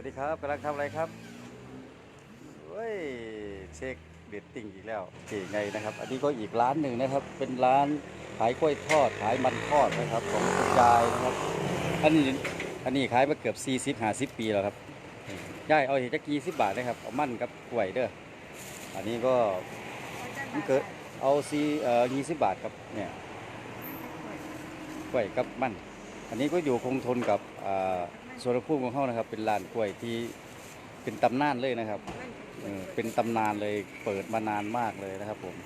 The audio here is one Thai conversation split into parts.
วัสดีครับกำลังทำอะไรครับเว้ยเช็คเด็ดติ่งอีกแล้วเก๋ไงนะครับ อันนี้ก็อีกร้านหนึ่งนะครับ เป็นร้านขายกล้วยทอดขายมันทอดนะครับ ของคุณยายนะครับ อันนี้อันนี้ขายมาเกือบ 40 50 ปีแล้วครับยายเอาเห็ดจักกี่สิบบาทนะครับเอามันกับกล้วยเด้ออันนี้ก็มันเกิดเอาซีเอ่อยี่สิบบาทครับเนี่ยกล้วยกับมันอันนี้ก็อยู่คงทนกับอ่า สวนภูมิของเขานะครับ เป็นร้านกล้วยที่เป็นตำนานเลยนะครับเออเป็นตำนานเลยเปิดมานานมากเลยนะครับผม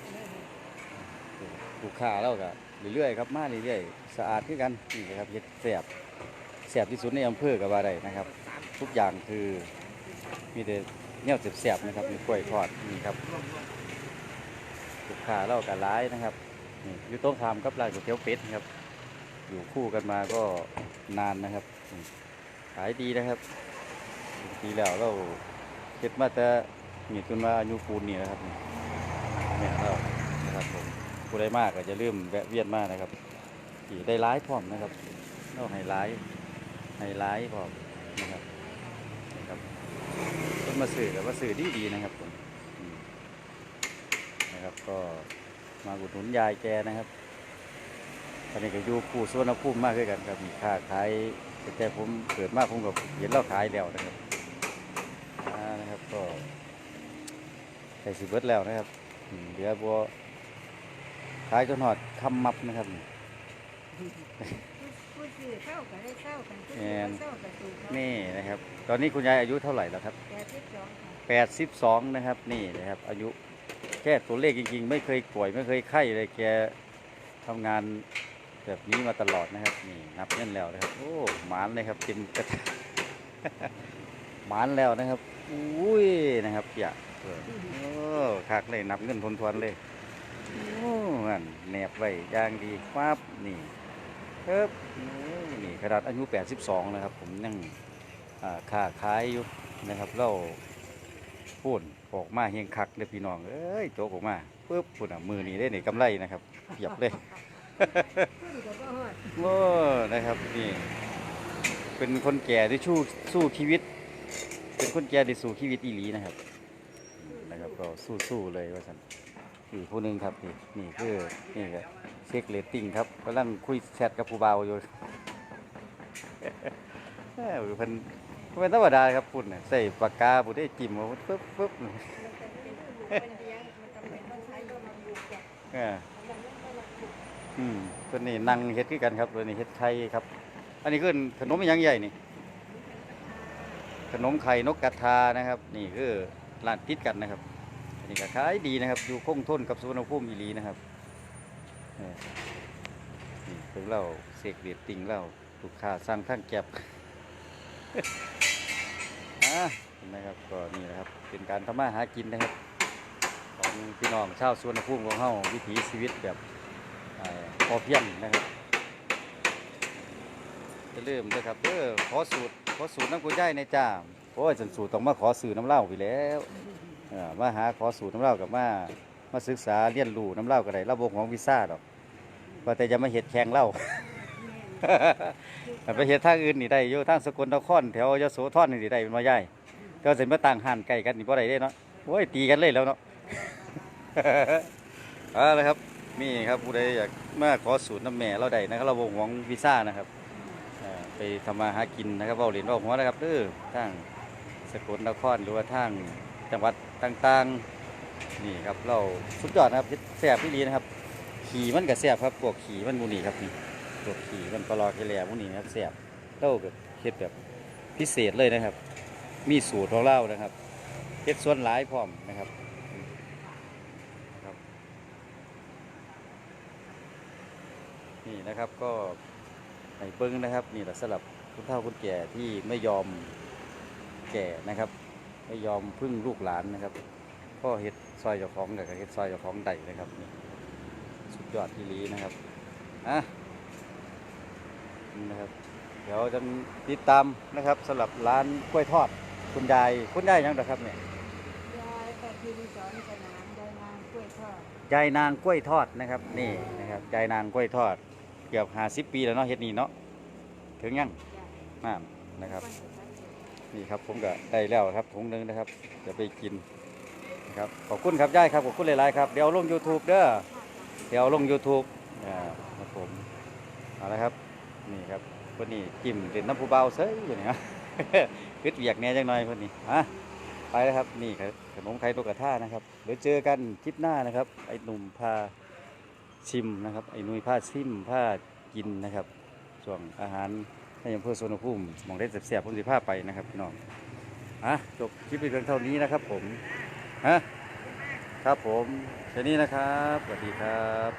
ลูกค้าแล้วก็เรื่อยๆครับมาเรื่อยๆสะอาดขึ้นกันนี่นะครับเฮ็ดแสบแสบที่สุดในอำเภอกับว่าได้นะครับ ทุกอย่างคือมีแต่เนี่ยแสบๆนะครับมีกล้วยทอดนี่ครับลูกค้าเราก็ร้ายนะครับนี่อยู่ตรงขามกับร้านก๋วยเตี๋ยวเป็ดนะครับ อยู่คู่กันมาก็นานนะครับ ขายดีนะครับปีแล้วเราเก็บมาแต่มีจนมาอายุปูนนี่นะครับเนี่แม่เรานะครับผมผู้ใดมากก็จะลืมแวะเวียนมากนะครับที่ได้ร้ายพร้อมนะครับเราให้ร้ายให้ร้ายพร้อมนะครับนะครับต้นมาสื่อกับว่าสื่อดีดีนะครับผมนะครับก็มาอุดหนุนยายแกนะครับ อนนี้ก็อยู่ผู้สวนภูมิมากขึ้นกันครับมีค้าขายแต่ผมเกิดมาผมก็เห็นเราขายแล้วนะครับอ่านะครับก็ใส่สิเบิดแล้วนะครับอืมเหลือบัวขายจนหอดคำมับนะครับผู้ซื้อเข้าก็ได้เข้ากันผู้แม่ซื้อนเข้าก็ถูกเนาะนี่นะครับ ตอนนี้คุณยายอายุเท่าไหร่แล้วครับแปดสิบสองค่ะแปดสิบสองนะครับ นี่นะครับ อายุแค่ตัวเลขจริงๆ ไม่เคยป่วยไม่เคยไข้เลยแกทำงาน แบบนี้มาตลอดนะครับนี่นับเงินแล้วนะครับ โอ้หมานเลยครับเต็มกระหมานแล้วนะครับอุ้ยนะครับอย่าเออโอ้คักเลยนับเงินทนทวนๆเลยโอ้นั่นแนบไว้ย่างดีปั๊บนี่เอิบนี่ขนาดอายุ82นะครับ ผมยังอ่าขายอยู่นะครับเราพูดออกมาเฮียงคักเลยพี่น้องเอ้ยโจกออกมาปึ๊บพูดอะมือนี้ได้ในกำไรนะครับเพียบเลย โอ้นะครับนี่เป็นคนแก่ที่สู้สู้ชีวิต เป็นคนแก่ที่สู้ชีวิตอีหลีนะครับ นะครับก็สู้สู้เลยว่าสันอีกผู้หนึ่งครับนี่นี่คือนี่ครับเช็คเรตติ้งครับกำลังคุยแชทกับผู้เบาวอยู่เอ้ยเพิ่นเป็นธรรมดาครับพุ่นน่ะใส่ปากกาพุ่นได้จิ้มเอาปึ๊บปึ๊บเป็นต้องเป็นเลี้ยงมันจำเป็นต้อ อืมตัวนี้นั่งเฮ็ดคือกันครับตัวนี้เฮ็ดไข่ครับ อันนี้คือขนมอหยังใหญ่นี่ ขนมไข่นกกระทานะครับ นี่คือร้านติดกันนะครับ อันนี้ก็ขายดีนะครับ อยู่คงทนกับสุวรรณภูมิอีหลีนะครับเออนี่เป็นเหล้าเสกเดียดติงเหล้าลูกค้าสั่งทั้งแก็บ อะเห็นไหมครับก็นี่นะครับเป็นการทำมาหากินนะครับ ของพี่น้องชาวสุวรรณภูมิของเฮาวิถีชีวิตแบบ พอเพียงนะครับจะเริ่าลืมด้วยครับเออขอสูตรขอสูตรน้ำกุยย่ายในจ้าโอ้ยฉันสูตรต้องมาขอสื่อน้ำเหล้าไปแล้วมาหาขอสูตรน้ำเหล้ากับมามาศึกษาเรียนรู้น้ำเหล้าก็ได้ระบบของวีซ่าดอกว่าแต่จะมาเห็ดแข่งเหล้าแต่ไปเห็ดทางอื่นนี่ได้อยู่ทางสกลนครแถวยโสธรนี่ได้เป็นมาย่ายก็เสร็จมาต่างหันไก่กันนี่บ่ได้เด้เนาะโอ้ยตีกันเลยแล้วเนาะเอาละครับ นี่ครับผู้ใดอยากมาขอสูตรน้ำแม่เราได้นะครับเราวงหวงวีซ่านะครับเอ่อไปทำมาหากินนะครับเว่าเหรียญว่าหัวนะครับเด้อทางสกลนครหรือว่าทางจังหวัดต่างๆนี่ครับเราสุดยอดนะครับเฮ็ดแซ่บพี่ลีนะครับ ขี่มันก็แซ่บครับพวกขี่มันมูนี่ครับนี่พวกขี่มันปลอแกแล่มูนี่นะครับแซ่บเราแบบเฮ็ดแบบพิเศษเลยนะครับ มีสูตรของเรานะครับเฮ็ดส่วนหลายพร้อมนะครับ นี่นะครับก็ในเบิ้งนะครับนี่แหละสำหรับคุณเฒ่าคุณแก่ที่ไม่ยอมแก่นะครับ ไม่ยอมพึ่งลูกหลานนะครับก็เฮ็ดซอยเจ้าของกับเฮ็ดซอยเจ้าของใดนะครับนี่สุดยอดที่ลีนะครับอะนี่นะครับ เดี๋ยวจะติดตามนะครับสำหรับร้านกล้วยทอดคุณยายคุณยายยังนะครับเนี่ยยายก็คือสอนสนามยายนางกล้วยทอดยายนางกล้วยทอดนะครับนี่นะครับยายนางกล้วยทอด เกือบห้าสิบปีแล้วเนาะเฮ็ดนี่เนาะถึงยังยายนั่นนะครับวันสุดท้ายนี่ครับผมก็ได้แล้วครับถุงหนึงนะครับ จะไปกินนะครับขอบคุณครับย่ายครับขอบคุณหลายๆครับเดี๋ยวลง YouTube เด้อเดี๋ยวลง YouTube อ่าครับผมเอาละครับนี่ครับคนนี้จิ้มเด่นน้ำผู้เบาเซ้ยอยู่นี่ฮะคึดเวียกแหน่จังหน่อยคนนี้อะไปแล้วครับนี่ครับขนมไข่นกกระทานะครับเดี๋ยวเจอกันคลิปหน้านะครับไอ้หนุ่มพา ชิมนะครับไอ้หนุยผ้าชิมผ้ากินนะครับส่วนอาหารในอำเภอโซนภูมิมองได้เสียบๆผมสิพาไปนะครับพี่น้องอะจบคลิปไปเพียงเท่านี้นะครับผมฮะครับผมแค่นี้นะครับสวัสดีครับ